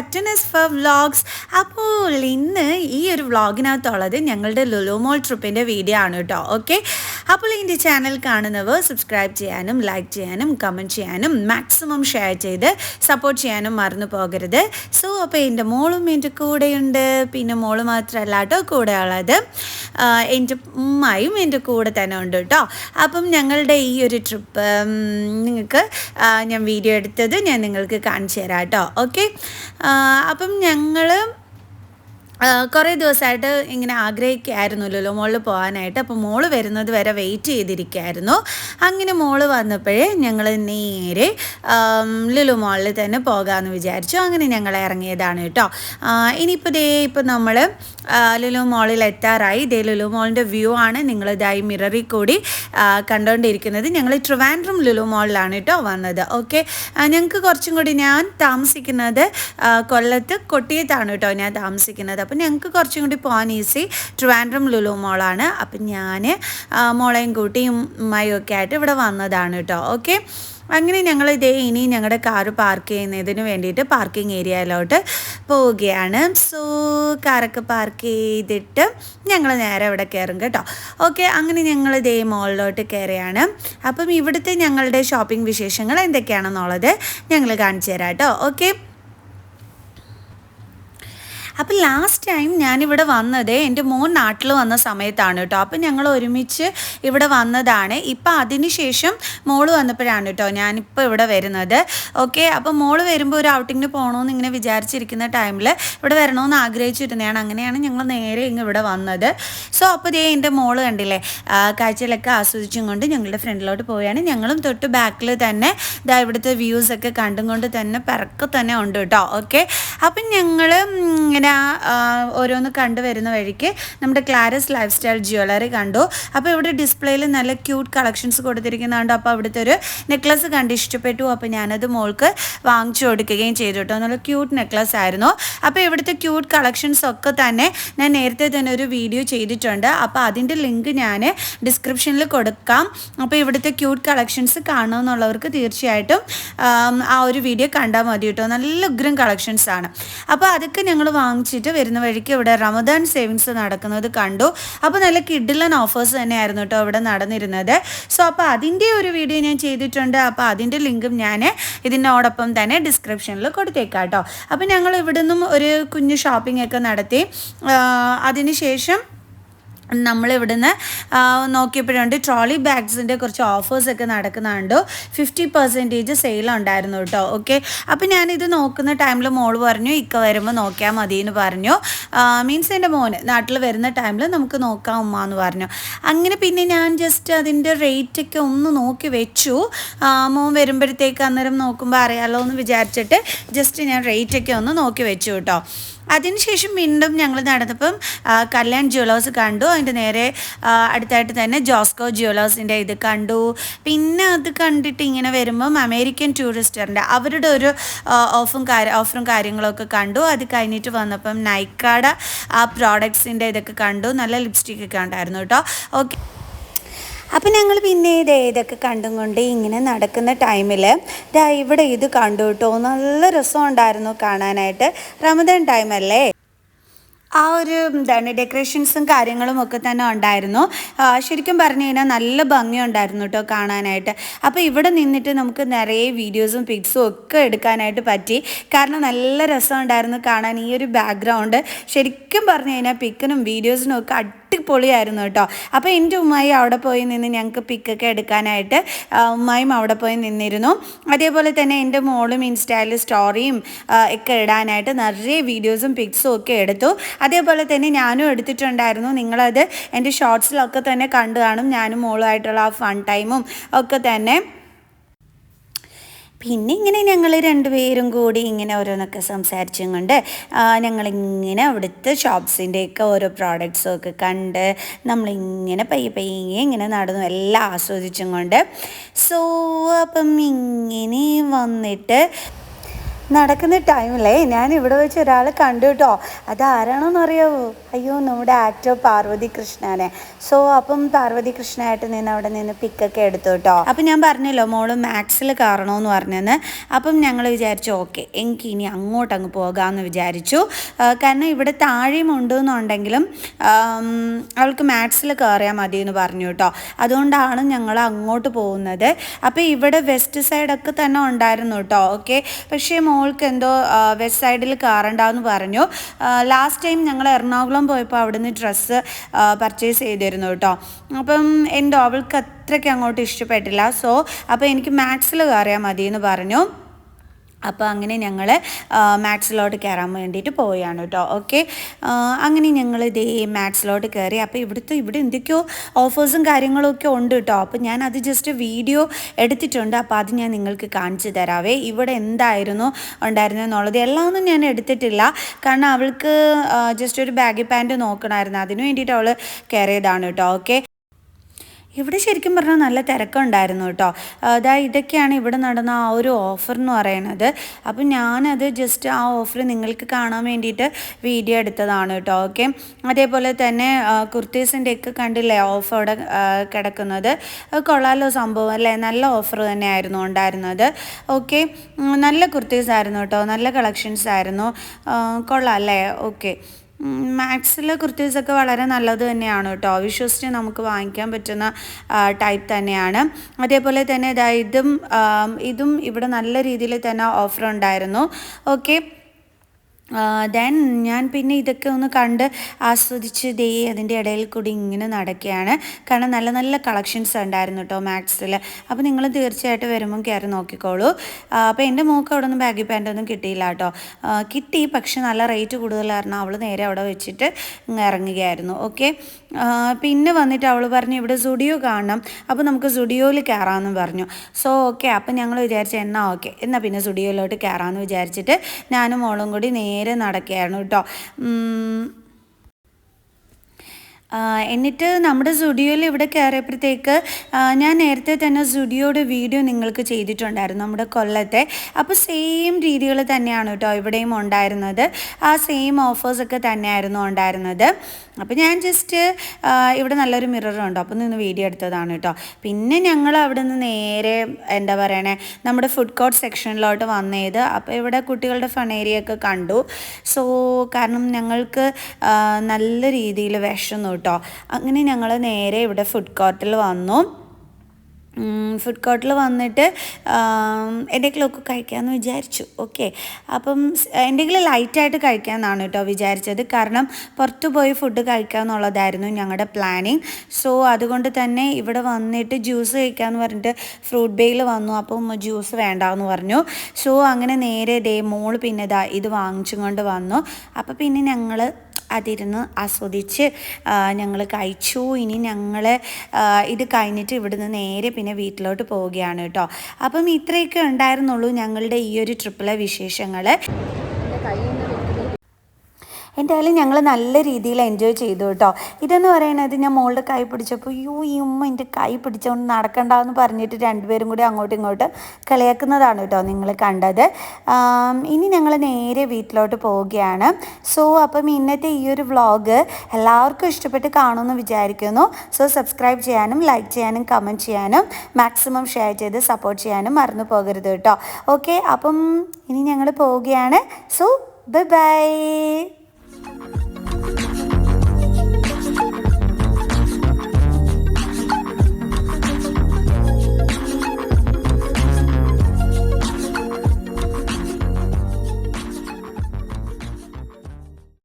Back fir vlogs അപ്പോൾ ഇന്ന് ഈ ഒരു വ്ളോഗിനകത്തുള്ളത് ഞങ്ങളുടെ ലുലുമോൾ ട്രിപ്പിന്റെ വീഡിയോ ആണ് കേട്ടോ ഓക്കെ അപ്പോൾ എന്റെ ചാനൽ കാണുന്നവർ സബ്സ്ക്രൈബ് ചെയ്യാനും ലൈക്ക് ചെയ്യാനും കമന്റ് ചെയ്യാനും മാക്സിമം ഷെയർ ചെയ്ത് സപ്പോർട്ട് ചെയ്യാനും മറന്നു പോകരുത്. സോ അപ്പോൾ എന്റെ മോളും എന്റെ കൂടെയുണ്ട്. പിന്നെ മോൾ മാത്രമല്ല കേട്ടോ കൂടെ ഉള്ളത്. എന്റെ ഉമ്മയും എന്റെ കൂടെ തന്നെ ഉണ്ട് കേട്ടോ. അപ്പം ഞങ്ങളുടെ ഈ ഒരു ട്രിപ്പ് നിങ്ങൾക്ക് ഞാൻ വീഡിയോ എടുത്തത് ഞാൻ നിങ്ങൾക്ക് കാണിച്ചു തരാം കേട്ടോ. ഓക്കെ അപ്പം ഞങ്ങൾ കുറേ ദിവസമായിട്ട് ഇങ്ങനെ ആഗ്രഹിക്കായിരുന്നല്ലോ മോളിൽ പോകാനായിട്ട്. അപ്പോൾ മോൾ വരുന്നത് വരെ വെയിറ്റ് ചെയ്തിരിക്കുകയായിരുന്നു അങ്ങനെ മോൾ വന്നപ്പോഴേ ഞങ്ങൾ നേരെ ലുലു മോളിൽ തന്നെ പോകാമെന്ന് വിചാരിച്ചു. അങ്ങനെ ഞങ്ങൾ ഇറങ്ങിയതാണ് കേട്ടോ. ഇനിയിപ്പോൾ ദേ ഇപ്പോൾ നമ്മൾ ലുലു മോളിൽ എത്താറായി. ദേ ലുലു മോളിന്റെ വ്യൂ ആണ്. നിങ്ങൾ ഇതായി മിററിൽ കൂടി കണ്ടുകൊണ്ടിരിക്കുന്നത് ഞങ്ങൾ ട്രിവാൻഡ്രം ലുലു മോളിലാണ് കേട്ടോ വന്നത്. ഓക്കെ ഞങ്ങൾക്ക് കുറച്ചും കൂടി ഞാൻ താമസിക്കുന്നത് കൊല്ലത്ത് കൊട്ടിയത്താണ് കേട്ടോ ഞാൻ താമസിക്കുന്നത്. അപ്പം ഞങ്ങൾക്ക് കുറച്ചും കൂടി പോകാൻ ഈസി ട്രിവാൻഡ്രം ലുലു മോളാണ്. അപ്പം ഞാൻ മോളെയും കൂട്ടിയും ഉമ്മയും ഒക്കെ ആയിട്ട് ഇവിടെ വന്നതാണ് കേട്ടോ ഓക്കെ? അങ്ങനെ ഞങ്ങൾ ഇതേ ഇനി ഞങ്ങളുടെ കാറ് പാർക്ക് ചെയ്യുന്നതിന് വേണ്ടിയിട്ട് പാർക്കിംഗ് ഏരിയയിലോട്ട് പോവുകയാണ്. സോ കാറൊക്കെ പാർക്ക് ചെയ്തിട്ട് ഞങ്ങൾ നേരെ ഇവിടെ കയറും കേട്ടോ. ഓക്കെ? അങ്ങനെ ഞങ്ങൾ ഇതേ മോളിലോട്ട് കയറിയാണ് അപ്പം ഇവിടുത്തെ ഞങ്ങളുടെ ഷോപ്പിംഗ് വിശേഷങ്ങൾ എന്തൊക്കെയാണെന്നുള്ളത് ഞങ്ങൾ കാണിച്ചു തരാം കേട്ടോ ഓക്കെ? അപ്പം ലാസ്റ്റ് ടൈം ഞാനിവിടെ വന്നത് എന്റെ മോൻ നാട്ടിൽ വന്ന സമയത്താണ് കേട്ടോ അപ്പം ഞങ്ങൾ ഒരുമിച്ച് ഇവിടെ വന്നതാണ്. ഇപ്പം അതിന് ശേഷം മോൾ വന്നപ്പോഴാണ് കേട്ടോ ഞാനിപ്പോൾ ഇവിടെ വരുന്നത്. ഓക്കെ അപ്പം മോൾ വരുമ്പോൾ ഒരു ഔട്ടിങ്ങിന് പോകണമെന്ന് ഇങ്ങനെ വിചാരിച്ചിരിക്കുന്ന ടൈമിൽ ഇവിടെ വരണമെന്ന് ആഗ്രഹിച്ചിരുന്നതാണ്. അങ്ങനെയാണ് ഞങ്ങൾ നേരെ ഇങ്ങ് ഇവിടെ വന്നത്. സോ അപ്പോൾ ദേ എന്റെ മോൾ കണ്ടില്ലേ കാഴ്ചയിലൊക്കെ ആസ്വദിച്ചും കൊണ്ട് ഞങ്ങളുടെ ഫ്രണ്ടിലോട്ട് പോവുകയാണ് ഞങ്ങളും തൊട്ട് ബാക്കിൽ തന്നെ ഇതാ ഇവിടുത്തെ വ്യൂസൊക്കെ കണ്ടും കൊണ്ട് തന്നെ പിറക്ക് തന്നെ ഉണ്ട് കേട്ടോ ഓക്കെ അപ്പം ഞങ്ങൾ ഇങ്ങനെ ആ, ഓരോന്ന് കണ്ടുവരുന്ന വഴിക്ക് നമ്മുടെ ക്ലാരസ് ലൈഫ് സ്റ്റൈൽ ജ്വല്ലറി കണ്ടു. അപ്പോൾ ഇവിടെ ഡിസ്പ്ലേയിൽ നല്ല ക്യൂട്ട് കളക്ഷൻസ് കൊടുത്തിരിക്കുന്നുണ്ട്. അപ്പോൾ അവിടുത്തെ ഒരു നെക്ലസ് കണ്ട് ഇഷ്ടപ്പെട്ടു അപ്പോൾ ഞാനത് മോൾക്ക് വാങ്ങിച്ചു കൊടുക്കുകയും ചെയ്തു കേട്ടോ. നല്ല ക്യൂട്ട് നെക്ലസ് ആയിരുന്നു. അപ്പോൾ ഇവിടുത്തെ ക്യൂട്ട് കളക്ഷൻസ് ഒക്കെ തന്നെ ഞാൻ നേരത്തെ തന്നെ ഒരു വീഡിയോ ചെയ്തിട്ടുണ്ട്. അപ്പോൾ അതിന്റെ ലിങ്ക് ഞാൻ ഡിസ്ക്രിപ്ഷനിൽ കൊടുക്കാം. അപ്പോൾ ഇവിടുത്തെ ക്യൂട്ട് കളക്ഷൻസ് കാണണമെന്നുള്ളവർക്ക് തീർച്ചയായിട്ടും ആം, ഒരു വീഡിയോ കണ്ടാൽ മതി കേട്ടോ. നല്ല ഉഗ്രം കളക്ഷൻസ് ആണ്. അപ്പോൾ അതൊക്കെ ഞങ്ങൾ വാങ്ങിച്ചിട്ട് വരുന്ന വഴിക്ക് ഇവിടെ റമദാൻ സേവിങ്സ് നടക്കുന്നത് കണ്ടു. അപ്പോൾ നല്ല കിഡിലൻ ഓഫേഴ്സ് തന്നെയായിരുന്നു കേട്ടോ ഇവിടെ നടന്നിരുന്നത്. സോ അപ്പോൾ അതിന്റെ ഒരു വീഡിയോ ഞാൻ ചെയ്തിട്ടുണ്ട്. അപ്പോൾ അതിന്റെ ലിങ്കും ഞാൻ ഇതിനോടൊപ്പം തന്നെ ഡിസ്ക്രിപ്ഷനിൽ കൊടുത്തേക്കാം കേട്ടോ. അപ്പോൾ ഞങ്ങൾ ഇവിടെ നിന്നും ഒരു കുഞ്ഞു ഷോപ്പിംഗ് ഒക്കെ നടത്തി. അതിനുശേഷം നമ്മളിവിടുന്ന് നോക്കിയപ്പോഴുണ്ട് ട്രോളി ബാഗ്സിന്റെ കുറച്ച് ഓഫേഴ്സൊക്കെ നടക്കുന്നുണ്ട്. ഫിഫ്റ്റി പെർസെന്റേജ് സെയിലുണ്ടായിരുന്നു കേട്ടോ. ഓക്കെ? അപ്പം ഞാനിത് നോക്കുന്ന ടൈമിൽ മോൾ പറഞ്ഞു ഇക്ക വരുമ്പോൾ നോക്കിയാൽ മതി എന്ന് പറഞ്ഞു മീൻസ് എന്റെ മോന് നാട്ടിൽ വരുന്ന ടൈമിൽ നമുക്ക് നോക്കാം ഉമ്മ എന്ന് പറഞ്ഞു. അങ്ങനെ പിന്നെ ഞാൻ ജസ്റ്റ് അതിന്റെ റേറ്റൊക്കെ ഒന്ന് നോക്കി വെച്ചു. മോൻ വരുമ്പോഴത്തേക്ക് അന്നേരം നോക്കുമ്പോൾ അറിയാമല്ലോ എന്ന് വിചാരിച്ചിട്ട് ജസ്റ്റ് ഞാൻ റേറ്റൊക്കെ ഒന്ന് നോക്കി വെച്ചു കേട്ടോ. അതിനുശേഷം വീണ്ടും ഞങ്ങൾ നടന്നപ്പം കല്യാൺ ജ്വല്ലേഴ്സ് കണ്ടു. അതിന്റെ നേരെ അടുത്തായിട്ട് തന്നെ ജോസ്കോ ജ്വല്ലേഴ്സിന്റെ ഇത് കണ്ടു. പിന്നെ അത് കണ്ടിട്ട് ഇങ്ങനെ വരുമ്പം അമേരിക്കൻ ടൂറിസ്റ്ററിന്റെ അവരുടെ ഒരു ഓഫും കാര്യ ഓഫറും കാര്യങ്ങളൊക്കെ കണ്ടു. അത് കഴിഞ്ഞിട്ട് വന്നപ്പം നൈക്കാട ആ പ്രോഡക്ട്സിന്റെ ഇതൊക്കെ കണ്ടു. നല്ല ലിപ്സ്റ്റിക് ഒക്കെ ഉണ്ടായിരുന്നു കേട്ടോ. ഓക്കെ അപ്പം ഞങ്ങൾ പിന്നെ ഇത് ഇതൊക്കെ കണ്ടും കൊണ്ട് ഇങ്ങനെ നടക്കുന്ന ടൈമിൽ ദാ ഇവിടെ ഇത് കണ്ടു കേട്ടോ നല്ല രസമുണ്ടായിരുന്നു കാണാനായിട്ട്. റമദാൻ ടൈമല്ലേ ആ ഒരു എന്താണ് ഡെക്കറേഷൻസും കാര്യങ്ങളും ഒക്കെ തന്നെ ഉണ്ടായിരുന്നു. ശരിക്കും പറഞ്ഞു കഴിഞ്ഞാൽ നല്ല ഭംഗിയുണ്ടായിരുന്നു കേട്ടോ കാണാനായിട്ട്. അപ്പോൾ ഇവിടെ നിന്നിട്ട് നമുക്ക് നിറയെ വീഡിയോസും പിക്സും ഒക്കെ എടുക്കാനായിട്ട് പറ്റി. കാരണം നല്ല രസമുണ്ടായിരുന്നു കാണാൻ ഈ ഒരു ബാക്ക്ഗ്രൗണ്ട് ശരിക്കും പറഞ്ഞു കഴിഞ്ഞാൽ പിക്കിനും വീഡിയോസിനും ഒക്കെ അടിപൊളിയായിരുന്നു കേട്ടോ. അപ്പോൾ എന്റെ ഉമ്മായി അവിടെ പോയി നിന്ന് ഞങ്ങൾക്ക് പിക്കൊക്കെ എടുക്കാനായിട്ട് ഉമ്മായും അവിടെ പോയി നിന്നിരുന്നു. അതേപോലെ തന്നെ എന്റെ മോളും ഇൻസ്റ്റയിൽ സ്റ്റോറിയും ഒക്കെ ഇടാനായിട്ട് നിറയെ വീഡിയോസും പിക്സും ഒക്കെ എടുത്തു. അതേപോലെ തന്നെ ഞാനും എടുത്തിട്ടുണ്ടായിരുന്നു. നിങ്ങളത് എന്റെ ഷോർട്സിലൊക്കെ തന്നെ കണ്ടു കാണും. ഞാനും മോളുമായിട്ടുള്ള ആ ഫൺ ടൈമും ഒക്കെ തന്നെ. പിന്നെ ഇങ്ങനെ ഞങ്ങൾ രണ്ടുപേരും കൂടി ഇങ്ങനെ ഓരോന്നൊക്കെ സംസാരിച്ചും കൊണ്ട് ഞങ്ങളിങ്ങനെ അവിടുത്തെ ഷോപ്സിന്റെയൊക്കെ ഓരോ പ്രോഡക്റ്റ്സും ഒക്കെ കണ്ട് നമ്മളിങ്ങനെ പയ്യെ പയ്യെ ഇങ്ങനെ നടന്നു. എല്ലാം ആസ്വദിച്ചും കൊണ്ട് സോ അപ്പം ഇങ്ങനെ വന്നിട്ട് നടക്കുന്ന ടൈമിലേ ഞാൻ ഇവിടെ വെച്ച് ഒരാൾ കണ്ടു കേട്ടോ അത് ആരാണെന്ന് അറിയാവോ അയ്യോ നമ്മുടെ ആക്ടർ പാർവതി കൃഷ്ണനെ. സോ അപ്പം പാർവതി കൃഷ്ണനായിട്ട് നിന്ന് അവിടെ നിന്ന് പിക്കൊക്കെ എടുത്തു കേട്ടോ അപ്പം ഞാൻ പറഞ്ഞല്ലോ മോൾ മാത്സിൽ കയറണമെന്ന് പറഞ്ഞെന്ന്. അപ്പം ഞങ്ങൾ വിചാരിച്ചു ഓക്കെ എനിക്ക് ഇനി അങ്ങോട്ട് അങ്ങ് പോകാമെന്ന് വിചാരിച്ചു കാരണം ഇവിടെ താഴെയും ഉണ്ടെന്നുണ്ടെങ്കിലും അവൾക്ക് മാത്സിൽ കയറിയാൽ മതി എന്ന് പറഞ്ഞു കേട്ടോ അതുകൊണ്ടാണ് ഞങ്ങൾ അങ്ങോട്ട് പോകുന്നത്. അപ്പോൾ ഇവിടെ വെസ്റ്റ് സൈഡൊക്കെ തന്നെ ഉണ്ടായിരുന്നു കേട്ടോ ഓക്കെ? പക്ഷേ മോൾക്ക് എന്തോ വെസ്റ്റ് സൈഡിൽ കയറണ്ടെന്ന് പറഞ്ഞു. ലാസ്റ്റ് ടൈം ഞങ്ങൾ എറണാകുളം പോയപ്പോൾ അവിടുന്ന് ഡ്രസ്സ് പർച്ചേസ് ചെയ്തിരുന്നു കേട്ടോ അപ്പം എന്തോ അവൾക്ക് അത്രയ്ക്ക് അങ്ങോട്ട് ഇഷ്ടപ്പെട്ടില്ല. സോ അപ്പോൾ എനിക്ക് മാത്സിൽ കയറിയാൽ മതി എന്ന് പറഞ്ഞു. അപ്പോൾ അങ്ങനെ ഞങ്ങൾ മാത്സിലോട്ട് കയറാൻ വേണ്ടിയിട്ട് പോവുകയാണ് കേട്ടോ ഓക്കെ? അങ്ങനെ ഞങ്ങൾ ഇതേ മാത്സിലോട്ട് കയറി അപ്പോൾ ഇവിടുത്തെ ഇവിടെ എന്തൊക്കെയോ ഓഫേഴ്സും കാര്യങ്ങളൊക്കെ ഉണ്ട് കേട്ടോ അപ്പോൾ ഞാൻ അത് ജസ്റ്റ് വീഡിയോ എടുത്തിട്ടുണ്ട്. അപ്പോൾ അത് ഞാൻ നിങ്ങൾക്ക് കാണിച്ചു തരാവേ. ഇവിടെ എന്തായിരുന്നു ഉണ്ടായിരുന്നെന്നുള്ളത് എല്ലാം ഒന്നും ഞാൻ എടുത്തിട്ടില്ല. കാരണം അവൾക്ക് ജസ്റ്റ് ഒരു ബാഗി പാന്റ് നോക്കണമായിരുന്നു. അതിന് വേണ്ടിയിട്ട് അവൾ കയറിയതാണ് കേട്ടോ ഓക്കെ? ഇവിടെ ശരിക്കും പറഞ്ഞാൽ നല്ല തിരക്കുണ്ടായിരുന്നു കേട്ടോ. അതാ ഇതൊക്കെയാണ് ഇവിടെ നടന്ന ആ ഒരു ഓഫർ എന്ന് പറയുന്നത് അപ്പം ഞാനത് ജസ്റ്റ് ആ ഓഫർ നിങ്ങൾക്ക് കാണാൻ വേണ്ടിയിട്ട് വീഡിയോ എടുത്തതാണ് കേട്ടോ. ഓക്കെ അതേപോലെ തന്നെ കുർത്തീസിന്റെ ഒക്കെ കണ്ടില്ലേ ഓഫർ അവിടെ കിടക്കുന്നത്? കൊള്ളാലോ സംഭവം അല്ലേ? നല്ല ഓഫർ തന്നെയായിരുന്നു ഉണ്ടായിരുന്നത്. ഓക്കെ നല്ല കുർത്തീസ് ആയിരുന്നു കേട്ടോ. നല്ല കളക്ഷൻസ് ആയിരുന്നു. കൊള്ളാം അല്ലേ? ഓക്കെ മാക്സിലെ കുർത്തീസൊക്കെ വളരെ നല്ലത് തന്നെയാണ് കേട്ടോ. വിശ്വസിച്ച് നമുക്ക് വാങ്ങിക്കാൻ പറ്റുന്ന ടൈപ്പ് തന്നെയാണ്. അതേപോലെ തന്നെ ഇതും ഇതും ഇവിടെ നല്ല രീതിയിൽ തന്നെ ഓഫർ ഉണ്ടായിരുന്നു. ഓക്കെ ദെൻ ഞാൻ പിന്നെ ഇതൊക്കെ ഒന്ന് കണ്ട് ആസ്വദിച്ച് ദേ അതിന്റെ ഇടയിൽ കൂടി ഇങ്ങനെ നടക്കുകയാണ്. കാരണം നല്ല നല്ല കളക്ഷൻസ് ഉണ്ടായിരുന്നു കേട്ടോ മാക്സിൽ അപ്പോൾ നിങ്ങൾ തീർച്ചയായിട്ടും വരുമ്പം കയറി നോക്കിക്കോളൂ. അപ്പോൾ എന്റെ മോക്ക് അവിടെ നിന്ന് ബാഗി പാന്റൊന്നും കിട്ടിയില്ല കേട്ടോ കിട്ടി പക്ഷെ നല്ല റേറ്റ് കൂടുതൽ കാരണം അവൾ നേരെ അവിടെ വെച്ചിട്ട് ഇറങ്ങുകയായിരുന്നു. ഓക്കെ പിന്നെ വന്നിട്ട് അവൾ പറഞ്ഞു ഇവിടെ സുഡിയോ കാണണം. അപ്പോൾ നമുക്ക് സുഡിയോയിൽ കയറാമെന്ന് പറഞ്ഞു. സോ ഓക്കെ അപ്പം ഞങ്ങൾ വിചാരിച്ചു എന്നാൽ ഓക്കെ എന്നാൽ പിന്നെ സുഡിയോയിലോട്ട് കയറാമെന്ന് വിചാരിച്ചിട്ട് ഞാനും മോളും കൂടി നേരെ നടക്കുകയായിരുന്നു കേട്ടോ. ഉം, ആ, എന്നിട്ട് നമ്മുടെ സ്റ്റുഡിയോയിൽ ഇവിടെ കയറിയപ്പോഴത്തേക്ക് ഞാൻ നേരത്തെ തന്നെ സ്റ്റുഡിയോയുടെ വീഡിയോ നിങ്ങൾക്ക് ചെയ്തിട്ടുണ്ടായിരുന്നു നമ്മുടെ കൊല്ലത്തെ. അപ്പോൾ സെയിം രീതികൾ തന്നെയാണ് കേട്ടോ ഇവിടെയും ഉണ്ടായിരുന്നത്. ആ സെയിം ഓഫേഴ്സൊക്കെ തന്നെയായിരുന്നു ഉണ്ടായിരുന്നത്. അപ്പോൾ ഞാൻ ജസ്റ്റ് ഇവിടെ നല്ലൊരു മിറർ ഉണ്ട്. അപ്പോൾ നിന്ന് വീഡിയോ എടുത്തതാണ് കേട്ടോ. പിന്നെ ഞങ്ങൾ അവിടെ നിന്ന് നേരെ എന്താ പറയണേ നമ്മുടെ ഫുഡ് കോർട്ട് സെക്ഷനിലോട്ട് വന്നത്. അപ്പോൾ ഇവിടെ കുട്ടികളുടെ ഫൺ കണ്ടു. സോ കാരണം ഞങ്ങൾക്ക് നല്ല രീതിയിൽ വിഷന്നു കേട്ടോ. അങ്ങനെ ഞങ്ങൾ നേരെ ഇവിടെ ഫുഡ് കോർട്ടിൽ വന്നു. ഫുഡ് കോർട്ടിൽ വന്നിട്ട് എന്തെങ്കിലുമൊക്കെ കഴിക്കാമെന്ന് വിചാരിച്ചു. ഓക്കെ അപ്പം എന്തെങ്കിലും ലൈറ്റായിട്ട് കഴിക്കാമെന്നാണ് കേട്ടോ വിചാരിച്ചത്. കാരണം പുറത്തു പോയി ഫുഡ് കഴിക്കാമെന്നുള്ളതായിരുന്നു ഞങ്ങളുടെ പ്ലാനിങ് സോ അതുകൊണ്ട് തന്നെ ഇവിടെ വന്നിട്ട് ജ്യൂസ് കഴിക്കാമെന്ന് പറഞ്ഞിട്ട് ഫ്രൂട്ട് ബേയിൽ വന്നു. അപ്പം ജ്യൂസ് വേണ്ടാന്ന് പറഞ്ഞു. സോ അങ്ങനെ നേരെ ദേ മോൾ പിന്നെ ഇത് വാങ്ങിച്ചും കൊണ്ട് വന്നു. അപ്പം പിന്നെ ഞങ്ങൾ അതിരുന്ന് ആസ്വദിച്ച് ഞങ്ങൾ കഴിച്ചു. ഇനി ഞങ്ങൾ ഇത് കഴിഞ്ഞിട്ട് ഇവിടുന്ന് നേരെ പിന്നെ വീട്ടിലോട്ട് പോവുകയാണ് കേട്ടോ. അപ്പം ഇത്രയൊക്കെ ഉണ്ടായിരുന്നുള്ളൂ ഞങ്ങളുടെ ഈ ഒരു ട്രിപ്പിലെ വിശേഷങ്ങൾ എന്തായാലും ഞങ്ങൾ നല്ല രീതിയിൽ എൻജോയ് ചെയ്തു കേട്ടോ. ഇതെന്ന് പറയുന്നത് ഞാൻ മോളുടെ കൈ പിടിച്ചപ്പോൾ യൂ ഈ ഉമ്മ എന്റെ കൈ പിടിച്ചുകൊണ്ട് നടക്കണ്ടെന്ന് പറഞ്ഞിട്ട് രണ്ടുപേരും കൂടി അങ്ങോട്ടും ഇങ്ങോട്ട് കളിയാക്കുന്നതാണ് കേട്ടോ നിങ്ങൾ കണ്ടത്. ഇനി ഞങ്ങൾ നേരെ വീട്ടിലോട്ട് പോവുകയാണ്. സോ അപ്പം ഇന്നത്തെ ഈ ഒരു വ്ളോഗ് എല്ലാവർക്കും ഇഷ്ടപ്പെട്ട് കാണുമെന്ന് വിചാരിക്കുന്നു. സോ സബ്സ്ക്രൈബ് ചെയ്യാനും ലൈക്ക് ചെയ്യാനും കമന്റ് ചെയ്യാനും മാക്സിമം ഷെയർ ചെയ്ത് സപ്പോർട്ട് ചെയ്യാനും മറന്നു പോകരുത് കേട്ടോ. ഓക്കെ അപ്പം ഇനി ഞങ്ങൾ പോവുകയാണ്. So bye bye